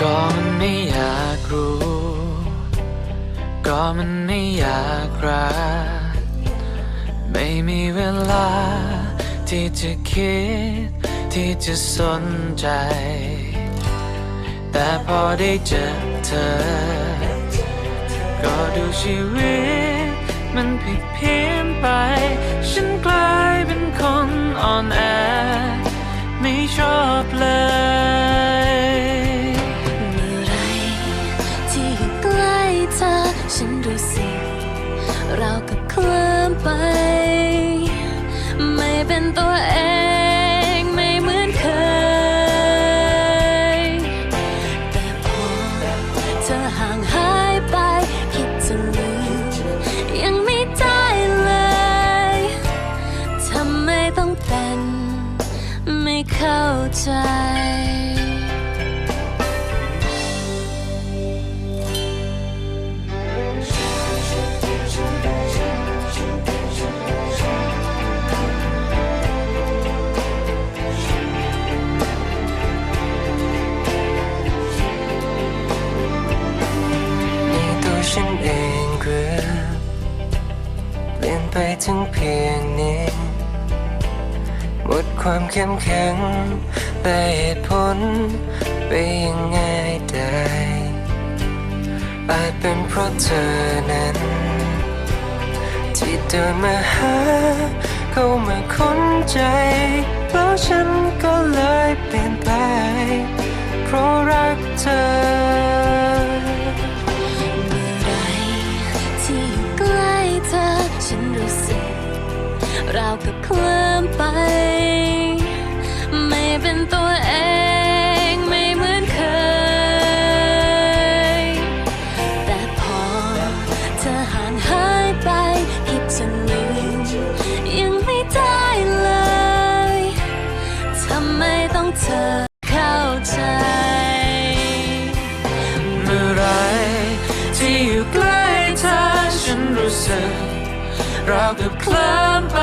ก็มันไม่อยากรู้ ก็มันไม่อยากรัก ไม่มีเวลา ที่จะคิด ที่จะสนใจ แต่พอได้เจอเธอ ก็ดูชีวิต มันผิดเพี้ยนไป เรากับเคลิ้มไป ไม่เป็นตัวเองไม่เหมือนเคย แต่พอเธอห่างหาย ไปถึงเพียงนี้ หมดความเข้มแข็งและเหตุผลไปยังไงได้อาจเป็นเพราะเธอนั้น ที่เดินมาหา เข้ามาค้นใจแล้วฉันก็เลยเปลี่ยนไปเพราะรักเธอ ราวกับเคลิ้มไป ไม่เป็นตัวเองไม่เหมือนเคย แต่พอเธอห่างหายไปคิดจะลืมยังไม่ได้เลยทำไมต้องเธอเข้าใจเมื่อไรที่อยู่ใกล้เธอฉันรู้สึก ราวกับเคลิ้มไป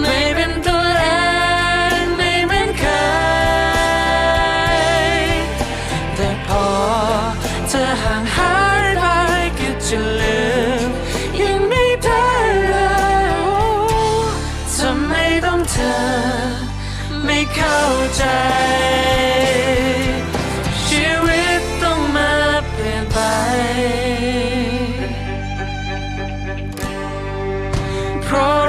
ไม่เป็นตัวเองไม่เหมือนเคยแต่พอเธอห่างหายไปก็จะลืมยังไม่ได้เลยทำไมต้องเธอ ไม่เข้าใจ เพราะ